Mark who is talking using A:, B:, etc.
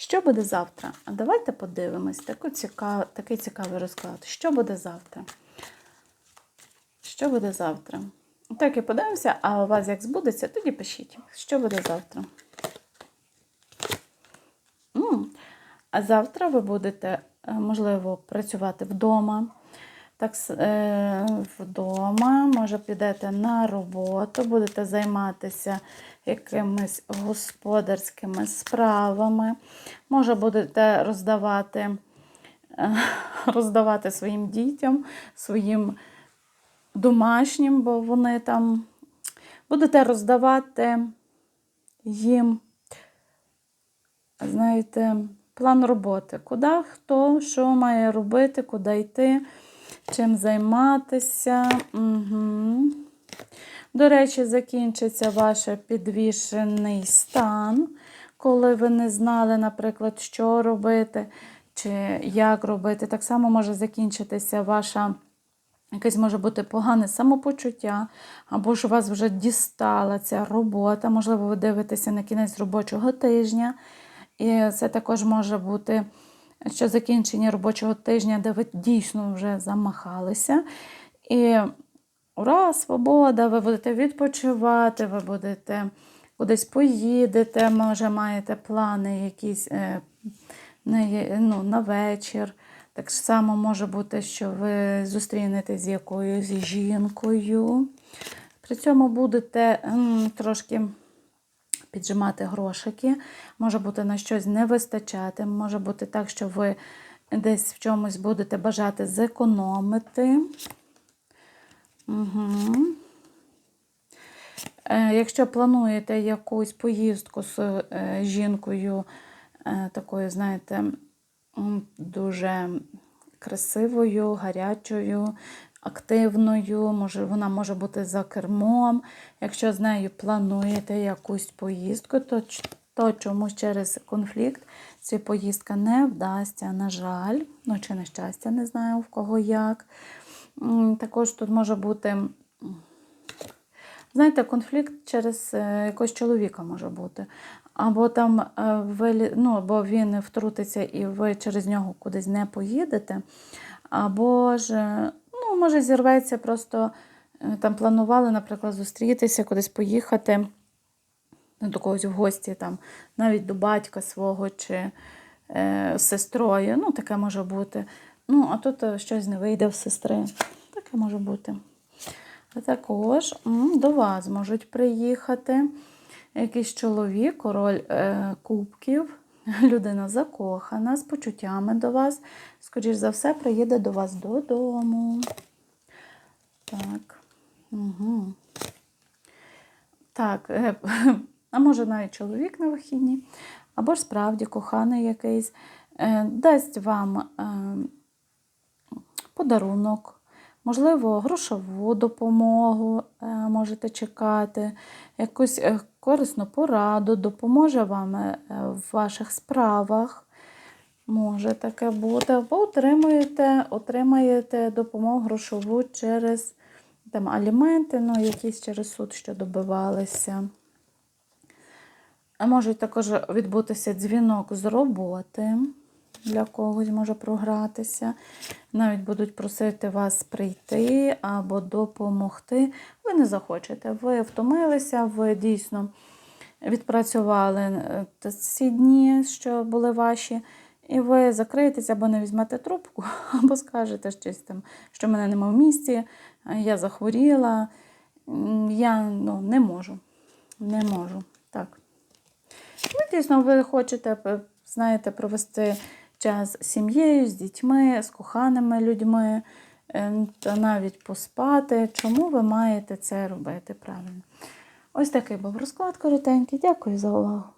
A: Що буде завтра? Давайте подивимось. Таку ціка... Такий цікавий розклад. Що буде завтра? Що буде завтра? Так і подивимося, а у вас як збудеться, тоді пишіть. Що буде завтра? А завтра ви будете, е, можливо, працювати вдома. Так, е, вдома, може, підете на роботу, будете займатися якимись господарськими справами. Може, будете роздавати, е, роздавати своїм дітям, своїм домашнім, бо вони там будете роздавати їм, знаєте, план роботи. Куди хто що має робити, куди йти, чим займатися. Угу. До речі, закінчиться ваш підвішений стан, коли ви не знали, наприклад, що робити чи як робити. Так само може закінчитися ваша. Якесь може бути погане самопочуття, або ж у вас вже дістала ця робота, можливо, ви дивитеся на кінець робочого тижня. І це також може бути що закінчення робочого тижня, де ви дійсно вже замахалися. І ура, свобода, ви будете відпочивати, ви будете кудись поїдете, може, маєте плани якісь е, ну, на вечір. Так само може бути, що ви зустрінетесь з якоюсь жінкою. При цьому будете м, трошки піджимати грошики, може бути на щось не вистачати, може бути так, що ви десь в чомусь будете бажати зекономити. Угу. Якщо плануєте якусь поїздку з е, жінкою, е, такою, знаєте, дуже красивою, гарячою, активною, може, вона може бути за кермом. Якщо з нею плануєте якусь поїздку, то, то чомусь через конфлікт ця поїздка не вдасться, на жаль, ну чи на щастя, не знаю в кого як. Також тут може бути. Знаєте, конфлікт через е, якогось чоловіка може бути. Або там е, ну, або він втрутиться і ви через нього кудись не поїдете, або ж, е, може, зірветься, просто е, там планували, наприклад, зустрітися, кудись поїхати ну, до когось в гості, там, навіть до батька свого чи е, сестрою. Ну, таке може бути. Ну, а тут е, щось не вийде в сестри. Таке може бути. А також до вас можуть приїхати якийсь чоловік, король е, кубків, людина закохана, з почуттями до вас. Скоріш за все, приїде до вас додому. Так. Угу. Так, е, а може навіть чоловік на вихідні, або ж справді коханий якийсь, е, дасть вам е, подарунок, можливо, грошову допомогу можете чекати, якусь корисну пораду, допоможе вам в ваших справах. Може таке бути. Або отримуєте, отримаєте допомогу грошову через там, аліменти, ну, якісь через суд, що добивалися. Може також відбутися дзвінок з роботи. Для когось може програтися. Навіть будуть просити вас прийти або допомогти. Ви не захочете. Ви втомилися, ви дійсно відпрацювали е, ці дні, що були ваші, і ви закриєтеся або не візьмете трубку, або скажете щось там, що мене нема в місті, е, я захворіла, я ну, не можу. Не можу. Так. Ну, дійсно, ви хочете, знаєте, провести час з сім'єю, з дітьми, з коханими людьми, е, та навіть поспати. Чому ви маєте це робити правильно? Ось такий був розклад коротенький. Дякую за увагу.